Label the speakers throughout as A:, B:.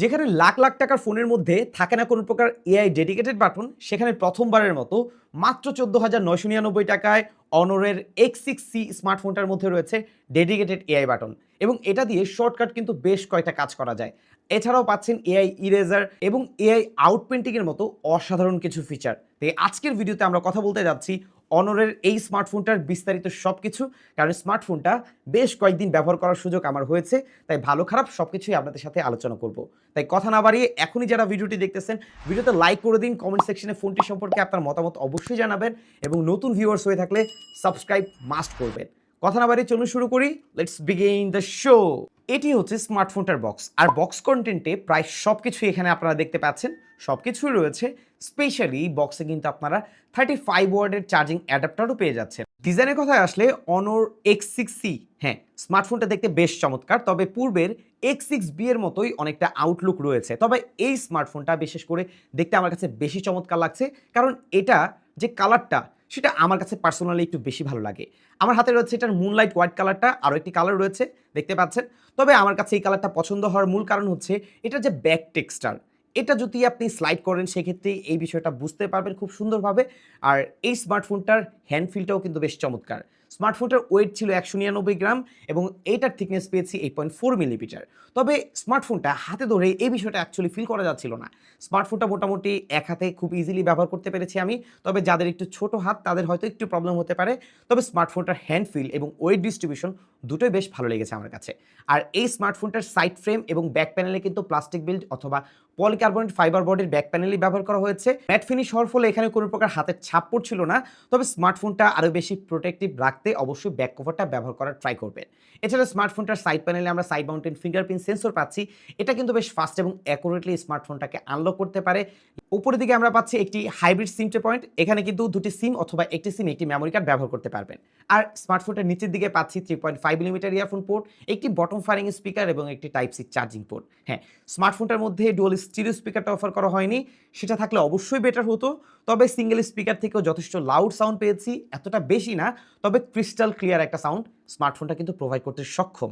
A: যেখানে লাখ লাখ টাকার ফোনের মধ্যে থাকে না কোনো প্রকার এআই ডেডিকেটেড বাটন সেখানে প্রথমবারের মতো মাত্র চোদ্দ হাজার নয়শো নিরানব্বই টাকায় অনরের এক্স সিক্স সি স্মার্টফোনটার মধ্যে রয়েছে ডেডিকেটেড এআই বাটন এবং এটা দিয়ে শর্টকাট কিন্তু বেশ কয়টা কাজ করা যায়। এছাড়াও পাচ্ছেন এআই ইরেজার এবং এআই আউটপেন্টিংয়ের মতো অসাধারণ কিছু ফিচার তাই আজকের ভিডিওতে আমরা কথা বলতে যাচ্ছি অনরের এই স্মার্টফোনটার বিস্তারিত সব কিছু কারণ স্মার্টফোনটা বেশ কয়েকদিন ব্যবহার করার সুযোগ আমার হয়েছে, তাই ভালো খারাপ সব কিছুই আপনাদের সাথে আলোচনা করব। তাই কথা না বাড়িয়ে এখনই যারা ভিডিওটি দেখতেছেন, ভিডিওতে লাইক করে দিন কমেন্ট সেকশনে ফোনটি সম্পর্কে আপনার মতামত অবশ্যই জানাবেন এবং নতুন ভিউয়ার্স হয়ে থাকলে সাবস্ক্রাইব মাস্ট করবেন। কথা না বাড়িয়ে চলুন শুরু করি লেটস বিগিন দ্য শো এটি হচ্ছে স্মার্টফোনটার বক্স আর বক্স কন্টেন্টে প্রায় সব কিছুই এখানে আপনারা দেখতে পাচ্ছেন। সব কিছুই রয়েছে স্পেশালি বক্সে কিন্তু আপনারা থার্টি ফাইভ ওয়ার্ডের চার্জিং অ্যাডাপ্টারও পেয়ে যাচ্ছেন। ডিজাইনের কথায় আসলে অনর এক্স সিক্স সি হ্যাঁ স্মার্টফোনটা দেখতে বেশ চমৎকার, তবে পূর্বের এক্স সিক্স বি এর মতোই অনেকটা আউটলুক রয়েছে। তবে এই স্মার্টফোনটা বিশেষ করে দেখতে আমার কাছে বেশি চমৎকার লাগছে, কারণ এটা যে কালারটা সেটা আমার কাছে পার্সোনালি একটু বেশি ভালো লাগে। আমার হাতে রয়েছে এটার মুনলাইট হোয়াইট কালারটা আরও একটি কালার রয়েছে, দেখতে পাচ্ছেন। তবে আমার কাছে এই কালারটা পছন্দ হওয়ার মূল কারণ হচ্ছে এটা যে ব্যাক টেক্সটার এটা যদি আপনি স্লাইড করেন, সেক্ষেত্রে এই বিষয়টা বুঝতে পারবেন খুব সুন্দরভাবে। আর এই স্মার্টফোনটার হ্যান্ড ফিলটাও কিন্তু বেশ চমৎকার। স্মার্টফোনটার ওয়েট ছিল একশো নিরানব্বই গ্রাম এবং এইটার থিকনেস পেয়েছি এইট পয়েন্ট ফোর মিলিমিটার তবে স্মার্টফোনটা হাতে ধরে এই বিষয়টা অ্যাকচুয়ালি ফিল করা যাচ্ছিল না। স্মার্টফোনটা মোটামুটি এক হাতে খুব ইজিলি ব্যবহার করতে পেরেছি আমি, তবে যাদের একটু ছোট হাত, তাদের হয়তো একটু প্রবলেম হতে পারে। তবে স্মার্টফোনটার হ্যান্ড ফিল এবং ওয়েট ডিস্ট্রিবিউশন দুটোই বেশ ভালো লেগেছে আমার কাছে। আর এই স্মার্টফোনটার সাইড ফ্রেম এবং ব্যাক প্যানেলে কিন্তু প্লাস্টিক বিল্ড অথবা পলিকার্বনেট ফাইবার বডির ব্যাক প্যানেলই ব্যবহার করা হয়েছে। ম্যাট ফিনিশ হওয়ার ফলে এখানে কোনো প্রকার হাতের ছাপ পড়ছিল না, তবে স্মার্টফোনটা আরও বেশি প্রোটেক্টিভ রাখতে অবশ্যই ব্যাক কভারটা ব্যবহার করার ট্রাই করবেন। এছাড়া স্মার্টফোনটার সাইড প্যানেলে আমরা সাইড মাউন্টেন ফিঙ্গারপ্রিন্ট সেন্সর পাচ্ছি। এটা কিন্তু বেশ ফাস্ট এবং অ্যাকুরেটলি স্মার্টফোনটাকে আনলক করতে পারে। উপরের দিকে আমরা পাচ্ছি একটি হাইব্রিড সিমটে পয়েন্ট এখানে কিন্তু দুটি সিম অথবা একটি সিম একটি মেমোরি কার্ড ব্যবহার করতে পারবেন। আর স্মার্টফোনটার নিচের দিকে পাচ্ছি three point five millimetre earphone port একটি বটম ফায়ারিং স্পিকার এবং একটি টাইপ সি চার্জিং পোর্ট হ্যাঁ স্মার্টফোনটার মধ্যে ডুয়াল স্টিরিও স্পিকারটা অফার করা হয়নি। সেটা থাকলে অবশ্যই বেটার হতো। তবে সিঙ্গেল স্পিকার থেকেও যথেষ্ট লাউড সাউন্ড পেয়েছি, এতটা বেশি না, তবে ক্রিস্টাল ক্লিয়ার একটা সাউন্ড স্মার্টফোনটা কিন্তু প্রোভাইড করতে সক্ষম।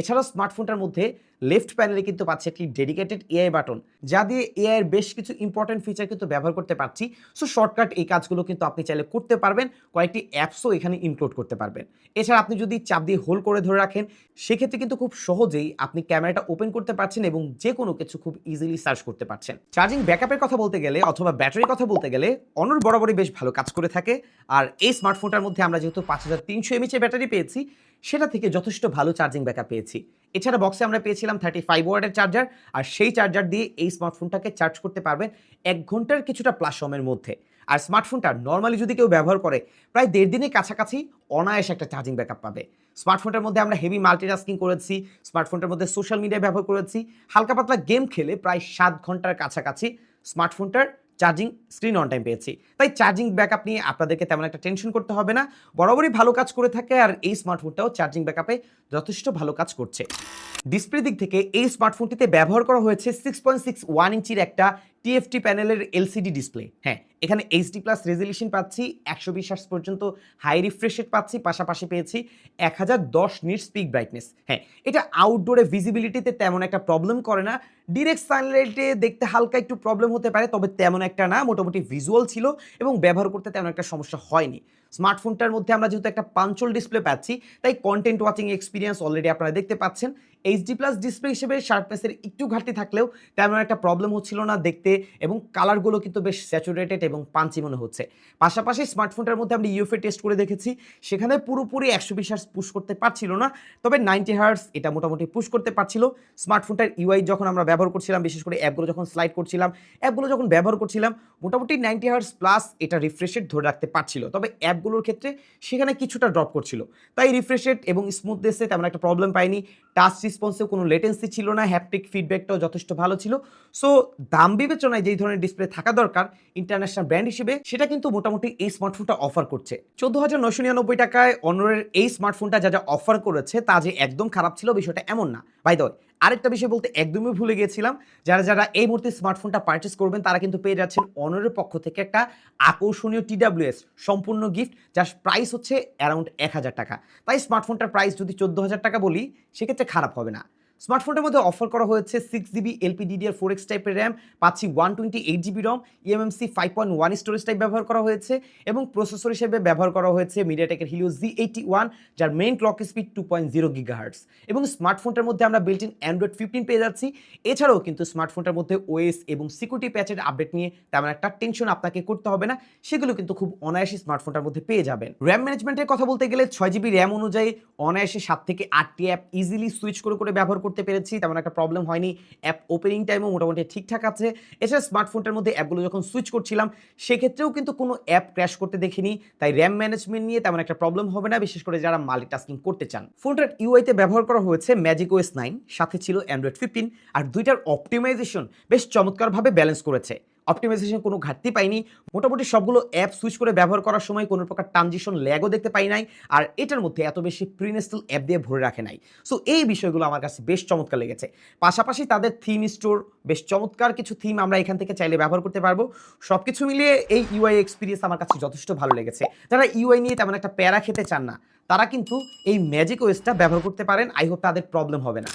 A: এছাড়াও স্মার্টফোনটার মধ্যে লেফট প্যানেলে কিন্তু পাচ্ছি একটি ডেডিকেটেড এআই বাটন যা দিয়ে এআই এর বেশ কিছু ইম্পর্টেন্ট ফিচার কিন্তু ব্যবহার করতে পারছি। সো শর্টকাট এই কাজগুলো কিন্তু আপনি চাইলে করতে পারবেন, কয়েকটি অ্যাপসও এখানে ইনক্লুড করতে পারবেন। এছাড়া আপনি যদি চাপ দিয়ে হোল্ড করে ধরে রাখেন, সেক্ষেত্রে কিন্তু খুব সহজেই আপনি ক্যামেরাটা ওপেন করতে পারছেন এবং যে কোনো কিছু খুব ইজিলি সার্চ করতে পারছেন। চার্জিং ব্যাকআপের কথা বলতে গেলে অথবা ব্যাটারির কথা বলতে গেলে অনর বরাবরই বেশ ভালো কাজ করে থাকে। আর এই স্মার্টফোনটার মধ্যে আমরা যেহেতু পাঁচ হাজার তিনশো এমএচের ব্যাটারি পেয়েছি সেটা থেকে যথেষ্ট ভালো চার্জিং ব্যাকআপ পেয়েছি। এছাড়া বক্সে আমরা পেয়েছিলাম থার্টি ফাইভ ওয়ার্ডের চার্জার আর সেই চার্জার দিয়ে এই স্মার্টফোনটাকে চার্জ করতে পারবেন এক ঘণ্টার কিছুটা প্লাস সময়ের মধ্যে। আর স্মার্টফোনটা নর্মালি যদি কেউ ব্যবহার করে, প্রায় দেড় দিনের কাছাকাছি অনায়াসে একটা চার্জিং ব্যাকআপ পাবে। স্মার্টফোনটার মধ্যে আমরা হেভি মাল্টিটাস্কিং করেছি স্মার্টফোনটার মধ্যে সোশ্যাল মিডিয়া ব্যবহার করেছি, হালকা পাতলা গেম খেলে প্রায় সাত ঘণ্টার কাছাকাছি স্মার্টফোনটার চার্জিং স্ক্রিন অন টাইম পেয়েছি। তাই চার্জিং ব্যাকআপ নিয়ে আপনাদেরকে তেমন একটা টেনশন করতে হবে না। বরাবরই ভালো কাজ করে থাকে আর এই স্মার্টফোনটাও চার্জিং ব্যাকআপে যথেষ্ট ভালো কাজ করছে। ডিসপ্লে দিক থেকে এই স্মার্টফোনটিতে ব্যবহার করা হয়েছে সিক্স পয়েন্ট সিক্স ওয়ান ইঞ্চির একটা টিএফটি প্যানেলের এলসিডি ডিসপ্লে হ্যাঁ এখানে এইচডি প্লাস রেজলিউশন পাচ্ছি, একশো বিশ হার্স পর্যন্ত হাই রিফ্রেশেট পাচ্ছি, পাশাপাশি পেয়েছি এক হাজার দশ নিট স্পিক ব্রাইটনেস হ্যাঁ এটা আউটডোরে ভিজিবিলিটিতে তেমন একটা প্রবলেম করে না। ডিরেক্ট সানলাইটে দেখতে হালকা একটু প্রবলেম হতে পারে, তবে তেমন একটা না, মোটামুটি ভিজুয়াল ছিল এবং ব্যবহার করতে তেমন একটা সমস্যা হয়নি। স্মার্টফোনটার মধ্যে আমরা যেহেতু একটা পাঞ্চল ডিসপ্লে পাচ্ছি, তাই কন্টেন্ট ওয়াচিং এক্সপিরিয়েন্স অলরেডি আপনারা দেখতে পাচ্ছেন। এইচডি প্লাস ডিসপ্লে হিসেবে শার্পনেসের একটু ঘাটতি থাকলেও তেমন একটা প্রবলেম হচ্ছিল না দেখতে এবং কালারগুলো কিন্তু বেশ স্যাচুরেটেড এবং পাঞ্চি মনে হচ্ছে। পাশাপাশি স্মার্টফোনটার মধ্যে আমরা ইউএফএ টেস্ট করে দেখেছি, সেখানে পুরোপুরি একশো বিশ হার্স পুশ করতে পারছিল না, তবে নাইনটি হার্স এটা মোটামুটি পুশ করতে পারছিল। স্মার্টফোনটার ইউআই যখন আমরা ব্যবহার করছিলাম, বিশেষ করে অ্যাপগুলো যখন স্লাইড করছিলাম অ্যাপগুলো যখন ব্যবহার করছিলাম, মোটামুটি নাইনটি হার্স প্লাস এটা রিফ্রেশেট ধরে রাখতে পারছিল। তবে অ্যাপগুলোর ক্ষেত্রে সেখানে কিছুটা ড্রপ করছিল। তাই রিফ্রেশেট এবং স্মুথনেসে তেমন একটা প্রবলেম পাইনি। টাচ রেসপন্সেও কোনো লেটেন্সি ছিল না হ্যাপটিক ফিডব্যাকটাও যথেষ্ট ভালো ছিল। সো দাম বিবেচনায় যেই ধরনের ডিসপ্লে থাকা দরকার ইন্টারন্যাশনাল ব্র্যান্ড হিসেবে, সেটা কিন্তু মোটামুটি এই স্মার্টফোনটা অফার করছে। চোদ্দ হাজার নশো নিরানব্বই টাকায় অনরের এই স্মার্টফোনটা যা যা অফার করেছে, তা যে একদম খারাপ ছিল বিষয়টা এমন না। বাই আরেকটা বিষয় বলতে একদমই ভুলে গিয়েছিলাম, যারা যারা এই মুহূর্তে স্মার্টফোনটা পারচেস করবেন, তারা কিন্তু পেয়ে যাচ্ছেন অনরের পক্ষ থেকে একটা আকর্ষণীয় টিডাব্লিউএস সম্পূর্ণ গিফট যার প্রাইস হচ্ছে অ্যারাউন্ড এক হাজার টাকা। তাই স্মার্টফোনটার প্রাইস যদি চোদ্দ হাজার টাকা বলি, সেক্ষেত্রে খারাপ হবে না। স্মার্টফোনের মধ্যে অফার করা হয়েছে six GB LPDDR four X টাইপের র্যাম পাচ্ছি one twenty eight GB ROM eMMC five point one storage type ব্যবহার করা হয়েছে এবং প্রসেসর হিসেবে ব্যবহার করা হয়েছে মিডিয়াটেকের হিলিও জি এইটি ওয়ান যার main clock speed two point zero gigahertz এবং স্মার্টফোনটার মধ্যে আমরা বিল্ট ইন অ্যান্ড্রয়েড ফিফটিন পেয়ে যাচ্ছি। এছাড়াও কিন্তু স্মার্টফোনটার মধ্যে ওএস এবং সিকিউরিটি প্যাচের আপডেট নিয়ে তেমন একটা টেনশন আপনাকে করতে হবে না, সেগুলো কিন্তু খুব অনায়াসে স্মার্টফোনটার মধ্যে পেয়ে যাবেন। র্যাম ম্যানেজমেন্টের কথা বলতে গেলে ছয় জিবি র্যাম অনুযায়ী অনায়াসে সাত থেকে আটটি অ্যাপ ইজিলি সুইচ করে করে ব্যবহার করতে পেরেছি, তেমন একটা প্রবলেম হয়নি। অ্যাপ ওপেনিং টাইমও মোটামুটি ঠিকঠাক আছে। এছাড়া স্মার্টফোনটার মধ্যে অ্যাপগুলো যখন সুইচ করছিলাম, সেক্ষেত্রেও কিন্তু কোনো অ্যাপ ক্র্যাশ করতে দেখিনি। তাই র্যাম ম্যানেজমেন্ট নিয়ে তেমন একটা প্রবলেম হবে না, বিশেষ করে যারা মাল্টিটাস্কিং করতে চান। ফোনটার ইউআইতে ব্যবহার করা হয়েছে ম্যাজিক ওএস নাইন সাথে ছিল অ্যান্ড্রয়েড ফিফটিন আর দুইটার অপটিমাইজেশন বেশ চমৎকারভাবে ব্যালেন্স করেছে। অপটিমাইজেশন কোনো ঘাটতি পাইনি। মোটামুটি সবগুলো অ্যাপ সুইচ করে ব্যবহার করার সময় কোনো প্রকার ট্রানজিশন ল্যাগও দেখতে পাই নাই, আর এটার মধ্যে এত বেশি প্রিনেস্টাল অ্যাপ দিয়ে ভরে রাখে নাই। সো এই বিষয়গুলো আমার কাছে বেশ চমৎকার লেগেছে। পাশাপাশি তাদের থিম স্টোর বেশ চমৎকার কিছু থিম আমরা এখান থেকে চাইলে ব্যবহার করতে পারব। সব কিছু মিলিয়ে এই ইউআই এক্সপিরিয়েন্স আমার কাছে যথেষ্ট ভালো লেগেছে। যারা ইউআই নিয়ে তেমন একটা প্যারা খেতে চান না, তারা কিন্তু এই ম্যাজিক ওয়েসটা ব্যবহার করতে পারেন। আই হোপ তাদের প্রবলেম হবে না।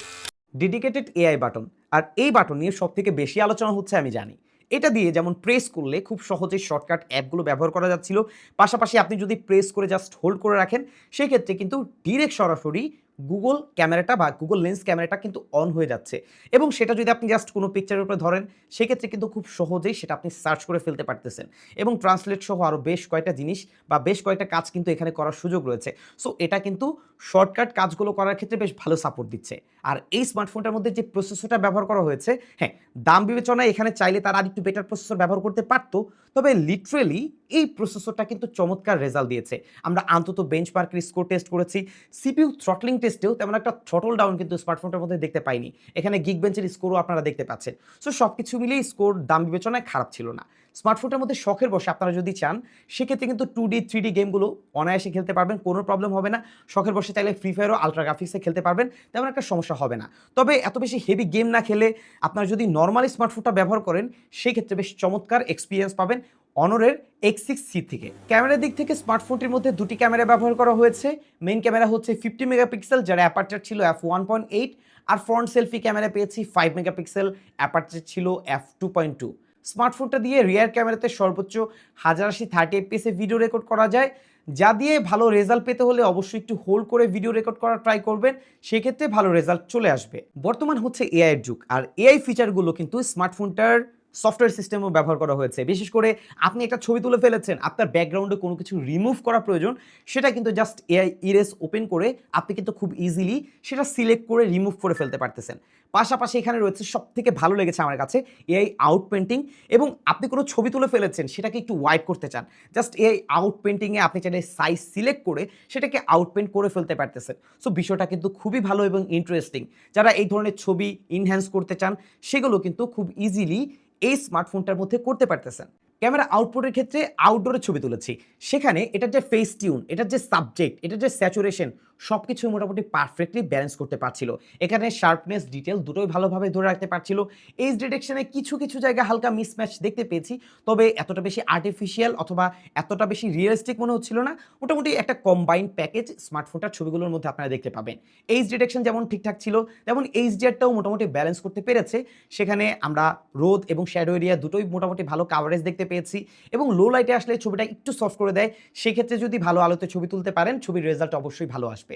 A: ডেডিকেটেড এআই বাটন আর এই বাটন নিয়ে সব থেকে বেশি আলোচনা হচ্ছে আমি জানি। এটা দিয়ে যেমন প্রেস করলে খুব সহজে শর্টকাট অ্যাপগুলো ব্যবহার করা যাচ্ছিল। পাশাপাশি আপনি যদি প্রেস করে জাস্ট হোল্ড করে রাখেন, সেক্ষেত্রে কিন্তু ডিরেক্ট সরাসরি গুগল ক্যামেরাটা বা গুগল লেন্স ক্যামেরাটা কিন্তু অন হয়ে যাচ্ছে। এবং সেটা যদি আপনি জাস্ট কোনো পিকচারের উপরে ধরেন, সেক্ষেত্রে কিন্তু খুব সহজেই সেটা আপনি সার্চ করে ফেলতে পারতেছেন। এবং ট্রান্সলেট সহ আরও বেশ কয়েকটা জিনিস বা বেশ কয়েকটা কাজ কিন্তু এখানে করার সুযোগ রয়েছে। সো এটা কিন্তু শর্টকাট কাজগুলো করার ক্ষেত্রে বেশ ভালো সাপোর্ট দিচ্ছে। আর এই স্মার্টফোনটার মধ্যে যে প্রসেসরটা ব্যবহার করা হয়েছে হ্যাঁ দাম বিবেচনায় এখানে চাইলে তারা আর একটু বেটার প্রসেসর ব্যবহার করতে পারতো। তবে লিটারেলি এই প্রসেসরটা কিন্তু চমৎকার রেজাল্ট দিয়েছে। আমরা অন্তত বেঞ্চমার্কের স্কোর টেস্ট করেছি। সিপিইউ থ্রটলিং টেস্টেও তেমন একটা থ্রটল ডাউন কিন্তু স্মার্টফোনটার মধ্যে দেখতে পাইনি। এখানে গিগ বেঞ্চের স্কোরও আপনারা দেখতে পাচ্ছেন। সো সব কিছু মিলিয়ে স্কোর দাম বিবেচনায় খারাপ ছিল না। স্মার্টফোনটার মধ্যে শখের বসে আপনারা যদি চান, সেক্ষেত্রে কিন্তু টু ডি থ্রি ডি গেমগুলো অনায়াসে খেলতে পারবেন, কোনো প্রবলেম হবে না। শখের বসে চাইলে ফ্রি ফায়ারও আলট্রা গ্রাফিক্সে খেলতে পারবেন, তেমন একটা সমস্যা হবে না। তবে এত বেশি হেভি গেম না খেলে আপনারা যদি নর্মালি স্মার্টফোনটা ব্যবহার করেন, সেক্ষেত্রে বেশ চমৎকার এক্সপিরিয়েন্স পাবেন। অনরের এক্স সিক্স সি থেকে। ক্যামেরার দিক থেকে স্মার্টফোনটির মধ্যে দুটি ক্যামেরা ব্যবহার করা হয়েছে। মেইন ক্যামেরা হচ্ছে ফিফটি মেগাপিক্সেল যার অ্যাপারচার ছিল এফ ওয়ান পয়েন্ট এইট আর ফ্রন্ট সেলফি ক্যামেরা পেয়েছি ফাইভ মেগাপিক্সেল অ্যাপারচার ছিল এফ টু পয়েন্ট টু স্মার্টফোনটা দিয়ে রিয়ার ক্যামেরাতে সর্বোচ্চ হাজার আশি থার্টি এফপিএসে ভিডিও রেকর্ড করা যায়। যা দিয়ে ভালো রেজাল্ট পেতে হলে অবশ্যই একটু হোল্ড করে ভিডিও রেকর্ড করার ট্রাই করবেন। সেক্ষেত্রে ভালো রেজাল্ট চলে আসবে। বর্তমান হচ্ছে এআইয়ের যুগ। আর এআই ফিচারগুলো কিন্তু স্মার্টফোনটার সফটওয়্যার সিস্টেমও ব্যবহার করা হয়েছে। বিশেষ করে আপনি একটা ছবি তুলে ফেলেছেন, আপনার ব্যাকগ্রাউন্ডে কোনো কিছু রিমুভ করা প্রয়োজন, সেটা কিন্তু জাস্ট এআই ইরেস ওপেন করে আপনি কিন্তু খুব ইজিলি সেটা সিলেক্ট করে রিমুভ করে ফেলতে পারতেছেন। পাশাপাশি এখানে রয়েছে সব থেকে ভালো লেগেছে আমার কাছে এআই আউট পেন্টিং এবং আপনি কোনো ছবি তুলে ফেলেছেন, সেটাকে একটু ওয়াইড করতে চান। জাস্ট এআই আউট পেন্টিংয়ে আপনি চাইলে সাইজ সিলেক্ট করে সেটাকে আউট পেন্ট করে ফেলতে পারতেছেন। সো বিষয়টা কিন্তু খুবই ভালো এবং ইন্টারেস্টিং যারা এই ধরনের ছবি ইনহ্যান্স করতে চান, সেগুলো কিন্তু খুব ইজিলি এই স্মার্টফোনটার মধ্যে করতে পারতেছেন। ক্যামেরা আউটপুটের ক্ষেত্রে আউটডোরে ছবি তুলেছি। সেখানে এটার যে ফেস টিউন এটার যে সাবজেক্ট এটার যে স্যাচুরেশন সব কিছু মোটামুটি পারফেক্টলি ব্যালেন্স করতে পারছিল। এখানে শার্পনেস ডিটেল দুটোই ভালোভাবে ধরে রাখতে পারছিল। এইচ ডিটেকশনে কিছু কিছু জায়গায় হালকা মিসম্যাচ দেখতে পেয়েছি, তবে এতটা বেশি আর্টিফিশিয়াল অথবা এতটা বেশি রিয়েলিস্টিক মনে হচ্ছিল না। মোটামুটি একটা কম্বাইন্ড প্যাকেজ স্মার্টফোনটার ছবিগুলোর মধ্যে আপনারা দেখতে পাবেন। এইচ ডিটেকশন যেমন ঠিকঠাক ছিল, তেমন এইচডিআরটাও মোটামুটি ব্যালেন্স করতে পেরেছে। সেখানে আমরা রোদ এবং শ্যাডো এরিয়া দুটোই মোটামুটি ভালো কাভারেজ দেখতে পেয়েছি এবং লো লাইটে আসলে ছবিটা একটু সফট করে দেয়। সেক্ষেত্রে যদি ভালো আলোতে ছবি তুলতে পারেন, ছবির রেজাল্ট অবশ্যই ভালো আসবে।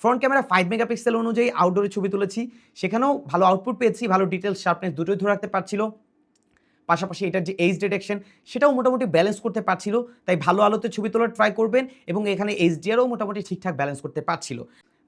A: ফ্রন্ট ক্যামেরা ফাইভ মেগাপিক্সেল অনুযায়ী আউটডোরে ছবি তুলেছি। সেখানেও ভালো আউটপুট পেয়েছি, ভালো ডিটেলস শার্পনেস দুটোই ধরে রাখতে পারছিল। পাশাপাশি এটার যে এইচ ডিটেকশন সেটাও মোটামুটি ব্যালেন্স করতে পারছিল। তাই ভালো আলোতে ছবি তোলার ট্রাই করবেন এবং এখানে এইচ এইচডিআরও মোটামুটি ঠিকঠাক ব্যালেন্স করতে পারছিল।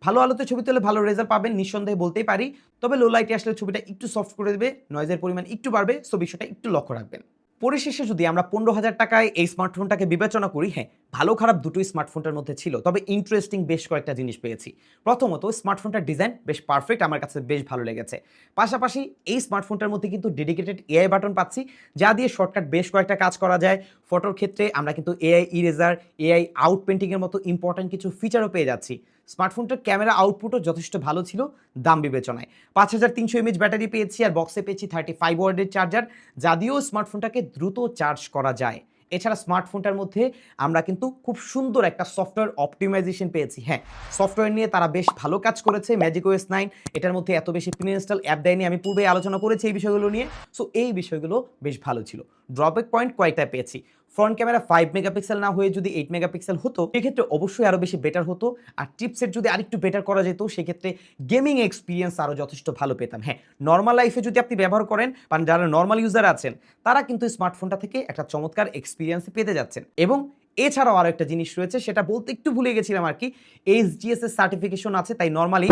A: ভালো আলোতে ছবি তুলে ভালো রেজাল্ট পাবেন, নিঃসন্দেহে বলতেই পারি। তবে লো লাইটে আসলে ছবিটা একটু সফট করে দেবে নয়েজের পরিমাণ একটু বাড়বে সো বিষয়টা একটু লক্ষ্য রাখবেন। পরিশেষে যদি আমরা পনেরো হাজার টাকায় এই স্মার্টফোনটাকে বিবেচনা করি হ্যাঁ ভালো খারাপ দুটোই স্মার্টফোনটার মধ্যে ছিল, তবে ইন্টারেস্টিং বেশ কয়েকটা জিনিস পেয়েছি। প্রথমত স্মার্টফোনটার ডিজাইন বেশ পারফেক্ট আমার কাছে বেশ ভালো লেগেছে। পাশাপাশি এই স্মার্টফোনটার মধ্যে কিন্তু ডেডিকেটেড এআই বাটন পাচ্ছি, যা দিয়ে শর্টকাট বেশ কয়েকটা কাজ করা যায়। ফটোর ক্ষেত্রে আমরা কিন্তু এআই ইরেজার এআই আউট পেন্টিংয়ের মতো ইম্পর্ট্যান্ট কিছু ফিচারও পেয়ে যাচ্ছি। স্মার্টফোনটার ক্যামেরা আউটপুটও যথেষ্ট ভালো ছিল দাম বিবেচনায়। পাঁচ হাজার তিনশো এমএচ ব্যাটারি পেয়েছি আর বক্সে পেয়েছি থার্টি ফাইভ ওয়ার্ডের চার্জার যা দিয়েও স্মার্টফোনটাকে দ্রুত চার্জ করা যায়। এছাড়া স্মার্টফোনটার মধ্যে আমরা কিন্তু খুব সুন্দর একটা সফটওয়্যার অপটিমাইজেশন পেয়েছি। হ্যাঁ সফটওয়্যার নিয়ে তারা বেশ ভালো কাজ করেছে ম্যাজিক ওএস নাইন এটার মধ্যে এত বেশি প্রিনস্টল অ্যাপ দেয়নি, আমি পূর্বে আলোচনা করেছি এই বিষয়গুলো নিয়ে। সো এই বিষয়গুলো বেশ ভালো ছিল। ড্রব্যাক পয়েন্ট কয়েকটা পেয়েছি? ফ্রন্ট ক্যামেরা ফাইভ মেগাপিক্সেল না হয়ে যদি এইট মেগাপিক্সেল হতো, সেক্ষেত্রে অবশ্যই আরও বেশি বেটার হতো। আর টিপসেট যদি আরেকটু বেটার করা যেত, সেক্ষেত্রে গেমিং এক্সপিরিয়েন্স আরও যথেষ্ট ভালো পেতাম। হ্যাঁ নর্মাল লাইফে যদি আপনি ব্যবহার করেন বা যারা নর্মাল ইউজার আছেন, তারা কিন্তু স্মার্টফোনটা থেকে একটা চমৎকার এক্সপিরিয়েন্স পেতে যাচ্ছেন। এবং এছাড়াও আরও একটা জিনিস রয়েছে, সেটা বলতে একটু ভুলে গেছিলাম আর কি এইচডিএস এর সার্টিফিকেশন আছে, তাই নর্মালি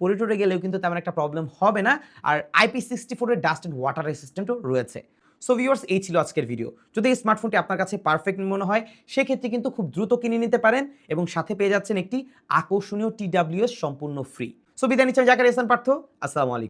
A: পরিটোরে গেলেও কিন্তু তেমন একটা প্রবলেম হবে না। আর আইপি সিক্সটি ফোরের ডাস্ট অ্যান্ড ওয়াটার রেসিস্ট্যান্টও রয়েছে। সো ভিউয়ার্স এই ছিল আজকের ভিডিও যদি এই স্মার্টফোনটি আপনার কাছে পারফেক্ট মনে হয়, সেক্ষেত্রে কিন্তু খুব দ্রুত কিনে নিতে পারেন এবং সাথে পেয়ে যাচ্ছেন একটি আকর্ষণীয় টিডাব্লিউএস সম্পূর্ণ ফ্রি সো বিদায় নিচ্ছেন জাকার এসান পার্থ। আসসালামু আলাইকুম।